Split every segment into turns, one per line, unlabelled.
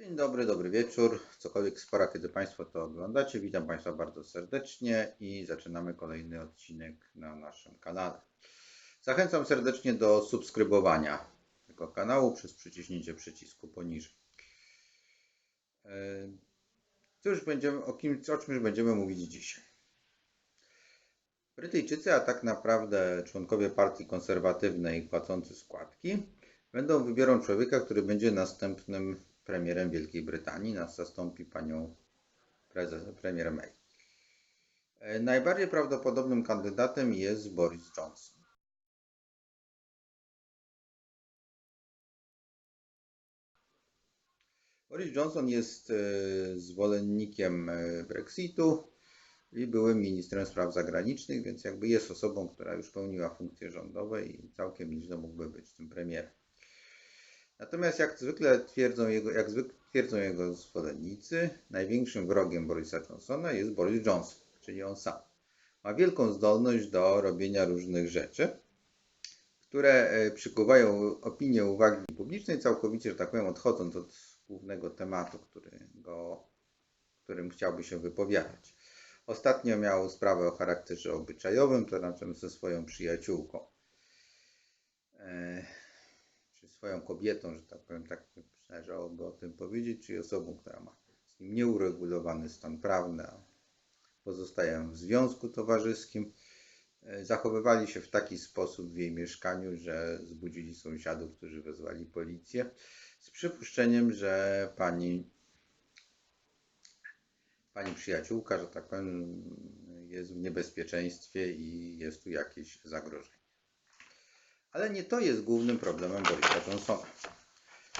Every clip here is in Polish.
Dzień dobry, dobry wieczór. Cokolwiek spora, kiedy Państwo to oglądacie. Witam Państwa bardzo serdecznie i zaczynamy kolejny odcinek na naszym kanale. Zachęcam serdecznie do subskrybowania tego kanału przez przyciśnięcie przycisku poniżej. E, Cóż będziemy, o, kim, o będziemy mówić dzisiaj? Brytyjczycy, a tak naprawdę członkowie partii konserwatywnej płacący składki, będą wybiorą człowieka, który będzie następnym premierem Wielkiej Brytanii. Nas zastąpi panią prezes, premier May. E, Najbardziej prawdopodobnym kandydatem jest Boris Johnson. Boris Johnson jest e, zwolennikiem e, Brexitu i byłym ministrem spraw zagranicznych, więc jakby jest osobą, która już pełniła funkcje rządowe i całkiem nieźle mógłby być tym premierem. Natomiast jak zwykle twierdzą jego, jak zwykle twierdzą jego zwolennicy, największym wrogiem Borisa Johnsona jest Boris Johnson, czyli on sam. Ma wielką zdolność do robienia różnych rzeczy, które e, przykuwają opinię uwagi publicznej, całkowicie, że tak powiem, odchodząc od głównego tematu, który go, którym chciałby się wypowiadać. Ostatnio miał sprawę o charakterze obyczajowym, to znaczy ze swoją przyjaciółką. Czy swoją kobietą, że tak powiem, tak należałoby o tym powiedzieć, czyli osobą, która ma z nim nieuregulowany stan prawny, a pozostają w związku towarzyskim. E, Zachowywali się w taki sposób w jej mieszkaniu, że zbudzili sąsiadów, którzy wezwali policję, z przypuszczeniem, że pani, pani przyjaciółka, że tak powiem, jest w niebezpieczeństwie i jest tu jakieś zagrożenie. Ale nie to jest głównym problemem Borisa Johnsona.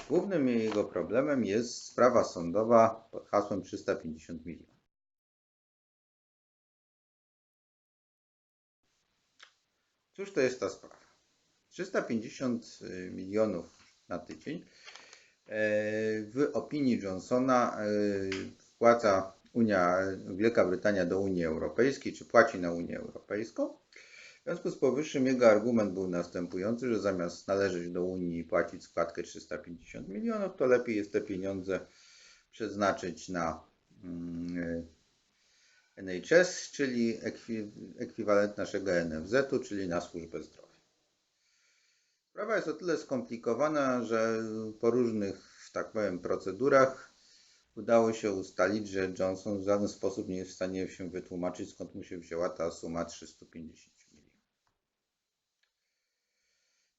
Głównym jego problemem jest sprawa sądowa pod hasłem 350 milionów. Cóż to jest ta sprawa? 350 milionów na tydzień e, w opinii Johnsona e, wpłaca Unia, Wielka Brytania do Unii Europejskiej, czy płaci na Unię Europejską. W związku z powyższym jego argument był następujący, że zamiast należeć do Unii i płacić składkę 350 milionów, to lepiej jest te pieniądze przeznaczyć na mm, NHS, czyli ekwiwalent naszego NFZ-u, czyli na służbę zdrowia. Sprawa jest o tyle skomplikowana, że po różnych, tak powiem, procedurach udało się ustalić, że Johnson w żaden sposób nie jest w stanie się wytłumaczyć, skąd mu się wzięła ta suma 350 milionów.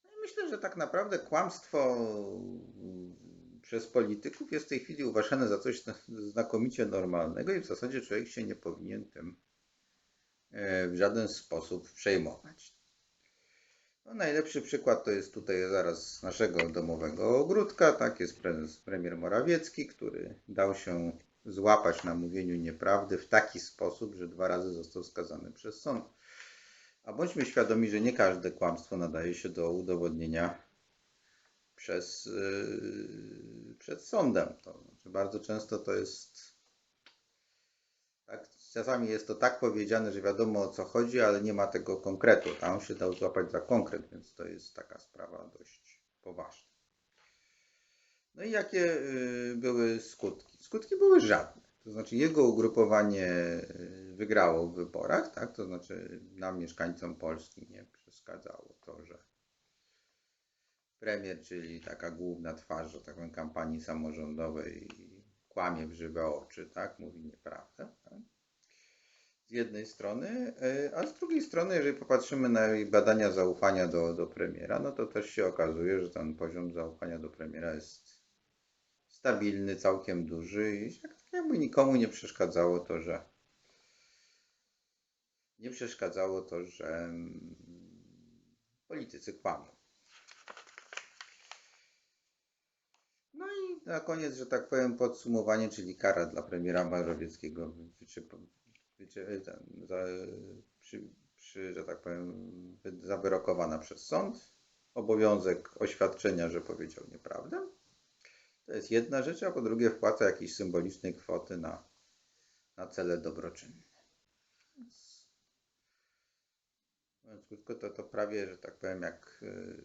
No i myślę, że tak naprawdę kłamstwo przez polityków jest w tej chwili uważane za coś znakomicie normalnego i w zasadzie człowiek się nie powinien tym w żaden sposób przejmować. No, najlepszy przykład to jest tutaj zaraz naszego domowego ogródka. Tak jest premier Morawiecki, który dał się złapać na mówieniu nieprawdy w taki sposób, że dwa razy został skazany przez sąd. A bądźmy świadomi, że nie każde kłamstwo nadaje się do udowodnienia przez, yy, przed sądem. To znaczy bardzo często to jest tak, czasami jest to tak powiedziane, że wiadomo o co chodzi, ale nie ma tego konkretu. Tam się dał złapać za konkret, więc to jest taka sprawa dość poważna. No i jakie yy, były skutki? Skutki były żadne. To znaczy jego ugrupowanie wygrało w wyborach, tak? To znaczy nam mieszkańcom Polski nie przeszkadzało to, że premier, czyli taka główna twarz, że tak powiem, kampanii samorządowej kłamie w żywe oczy, tak? Mówi nieprawdę. Tak? Z jednej strony, a z drugiej strony, jeżeli popatrzymy na badania zaufania do, do premiera, no to też się okazuje, że ten poziom zaufania do premiera jest stabilny, całkiem duży i jakby nikomu nie przeszkadzało to, że nie przeszkadzało to, że politycy kłamią. No i na koniec, że tak powiem, podsumowanie, czyli kara dla premiera Morawieckiego, czy, czy, za, przy, przy, że tak powiem, zawyrokowana przez sąd. Obowiązek oświadczenia, że powiedział nieprawdę. To jest jedna rzecz, a po drugie wpłaca jakieś symbolicznej kwoty na, na cele dobroczynne. Mówiąc krótko, to, to prawie, że tak powiem, jak yy,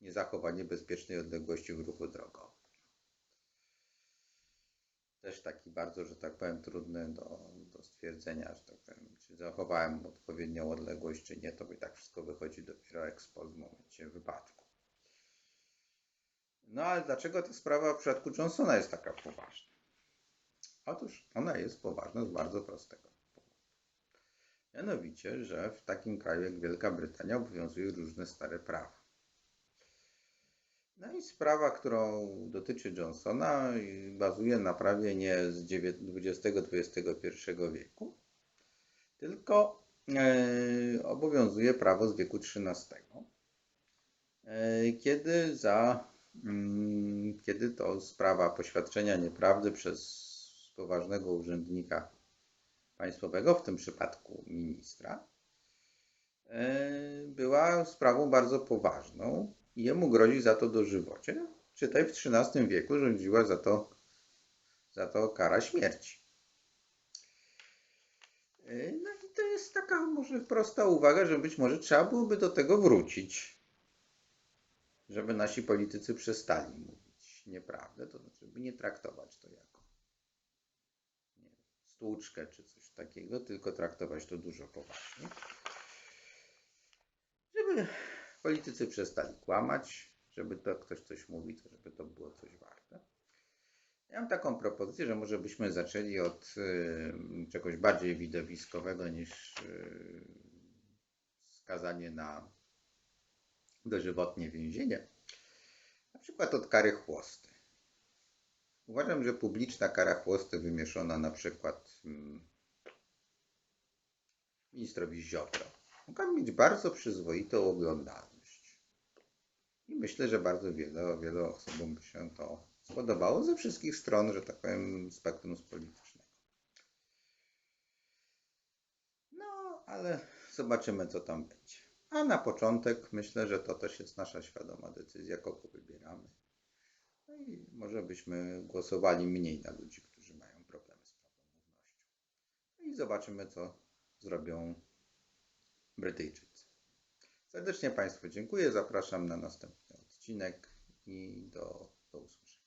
niezachowanie bezpiecznej odległości w ruchu drogowym. też taki bardzo, że tak powiem, trudny do, do stwierdzenia, że tak powiem, czy zachowałem odpowiednią odległość, czy nie, to by tak wszystko wychodzi dopiero ekspos w momencie wypadku. No ale dlaczego ta sprawa w przypadku Johnsona jest taka poważna? Otóż ona jest poważna z bardzo prostego powodu. Mianowicie, że w takim kraju jak Wielka Brytania obowiązują różne stare prawa. No i sprawa, którą dotyczy Johnsona, bazuje na prawie nie z XX-XXI wieku, tylko e, obowiązuje prawo z wieku XIII, e, kiedy, za, kiedy to sprawa poświadczenia nieprawdy przez poważnego urzędnika państwowego, w tym przypadku ministra, e, była sprawą bardzo poważną i jemu grozi za to dożywocie. Czytaj, w XIII wieku rządziła za to, za to kara śmierci. E, no i to jest taka może prosta uwaga, że być może trzeba byłoby do tego wrócić, żeby nasi politycy przestali mówić nieprawdę, to znaczy, by nie traktować to jako nie, stłuczkę czy coś takiego, tylko traktować to dużo poważniej. Żeby politycy przestali kłamać, żeby to ktoś coś mówi, to żeby to było coś warte. Ja mam taką propozycję, że może byśmy zaczęli od y, czegoś bardziej widowiskowego niż y, skazanie na dożywotnie więzienie. Na przykład od kary chłosty. Uważam, że publiczna kara chłosty wymieszona na przykład mm, ministrowi Ziobro mogła mieć bardzo przyzwoitą oglądalność. I myślę, że bardzo wiele, wielu osobom by się to spodobało ze wszystkich stron, że tak powiem, spektrum politycznego. No, ale zobaczymy, co tam będzie. A na początek myślę, że to też jest nasza świadoma decyzja, kogo wybieramy. No i może byśmy głosowali mniej na ludzi, którzy mają problemy z prawomównością. No i zobaczymy, co zrobią Brytyjczycy. Serdecznie Państwu dziękuję. Zapraszam na następny odcinek i do, do usłyszenia.